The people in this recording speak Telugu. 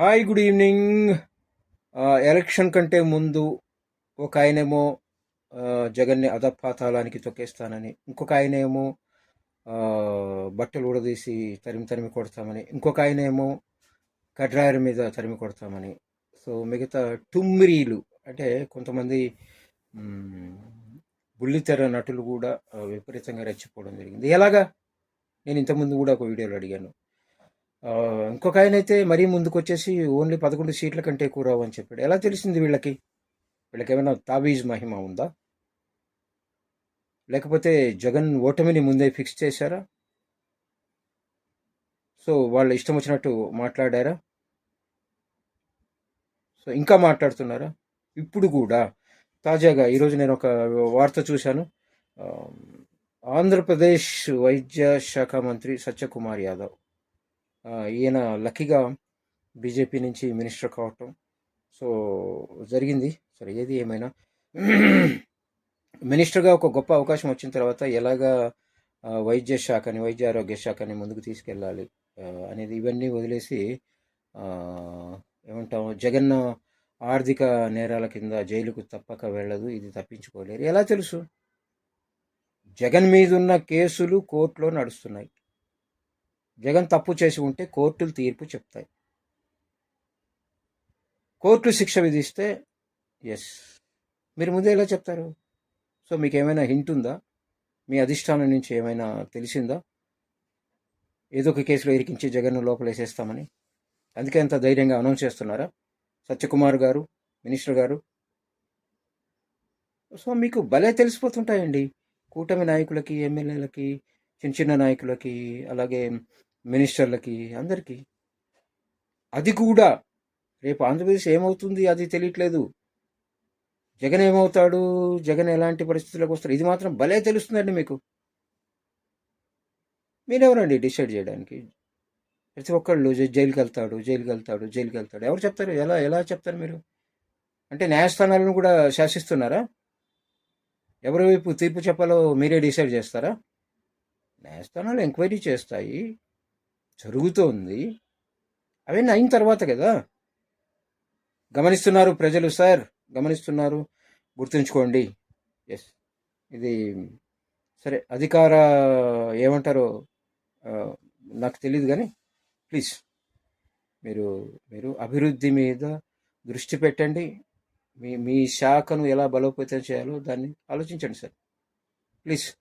హాయ్ గుడ్ ఈవినింగ్ ఎలక్షన్ కంటే ముందు ఒక ఆయనేమో జగన్ని అధపాతాళానికి తొక్కేస్తానని ఇంకొక ఆయనేమో బట్టలు ఊడదీసి తరిమి తరిమి కొడతామని ఇంకొక ఆయనేమో కడ్రాయర్ మీద తరిమి కొడతామని. సో మిగతా టుమ్మిరీలు అంటే కొంతమంది బుల్లితెర నటులు కూడా విపరీతంగా రెచ్చిపోవడం జరిగింది. ఎలాగా? నేను ఇంతకుముందు కూడా ఒక వీడియోలో అడిగాను. ఇంకొక ఆయన అయితే మరీ ముందుకు వచ్చేసి ఓన్లీ పదకొండు సీట్ల కంటే ఎక్కువ రావు అని చెప్పాడు. ఎలా తెలిసింది వీళ్ళకి? వీళ్ళకి ఏమైనా తాబీజ్ మహిమ ఉందా? లేకపోతే జగన్ ఓటమిని ముందే ఫిక్స్ చేశారా? సో వాళ్ళు ఇష్టం వచ్చినట్టు మాట్లాడారా? సో ఇంకా మాట్లాడుతున్నారా? ఇప్పుడు కూడా. తాజాగా ఈరోజు నేను ఒక వార్త చూశాను. ఆంధ్రప్రదేశ్ వైద్య శాఖ మంత్రి సత్యకుమార్ యాదవ్. ఈయన లక్కీగా బీజేపీ నుంచి మినిస్టర్ కావటం. సో జరిగింది. సరే ఏది ఏమైనా. మినిస్టర్గా ఒక గొప్ప అవకాశం వచ్చిన తర్వాత ఎలాగా వైద్య శాఖని వైద్య ఆరోగ్య శాఖని ముందుకు తీసుకెళ్ళాలి అనేది ఇవన్నీ వదిలేసి ఏమంటాం జగన్ ఆర్థిక నేరాల కింద జైలుకు తప్పక వెళ్ళదు ఇది తప్పించుకోలేరు. ఎలా తెలుసు? జగన్ మీద ఉన్న కేసులు కోర్టులో నడుస్తున్నాయి. జగన్ తప్పు చేసి ఉంటే కోర్టులు తీర్పు చెప్తాయి. కోర్టు శిక్ష విధిస్తే ఎస్ మీరు ముందే ఎలా చెప్తారు? సో మీకు ఏమైనా హింట్ ఉందా? మీ అధిష్టానం నుంచి ఏమైనా తెలిసిందా? ఏదో ఒక కేసులో ఇరికించి జగన్ లోపల వేసేస్తామని. అందుకే అంత ధైర్యంగా అనౌన్స్ చేస్తున్నారా? సత్యకుమార్ గారు మినిస్టర్ గారు? సో మీకు భలే తెలిసిపోతుంటాయండి. కూటమి నాయకులకి ఎమ్మెల్యేలకి చిన్న చిన్న నాయకులకి అలాగే మినిస్టర్లకి అందరికీ. అది కూడా రేపు ఆంధ్రప్రదేశ్ ఏమవుతుంది అది తెలియట్లేదు. జగన్ ఏమవుతాడు? జగన్ ఎలాంటి పరిస్థితులకు వస్తాడు? ఇది మాత్రం భలే తెలుస్తుందండి మీకు. మీరెవరండి డిసైడ్ చేయడానికి? ప్రతి ఒక్కళ్ళు జైలుకి వెళ్తాడు జైలుకి వెళ్తాడు జైలుకి వెళ్తాడు ఎవరు చెప్తారు? ఎలా ఎలా చెప్తారు మీరు? అంటే న్యాయస్థానాలను కూడా శాసిస్తున్నారా? ఎవరి వైపు తీర్పు చెప్పాలో మీరే డిసైడ్ చేస్తారా? న్యాయస్థానాలు ఎంక్వైరీ చేస్తాయి. జరుగుతోంది. అవన్నీ అయిన తర్వాత కదా? గమనిస్తున్నారు ప్రజలు సార్? గమనిస్తున్నారు? గుర్తుంచుకోండి. ఎస్ ఇది సరే అధికార ఏమంటారో నాకు తెలియదు కానీ ప్లీజ్ మీరు మీరు అభివృద్ధి మీద దృష్టి పెట్టండి. మీ మీ శాఖను ఎలా బలోపేతం చేయాలో దాన్ని ఆలోచించండి సార్. ప్లీజ్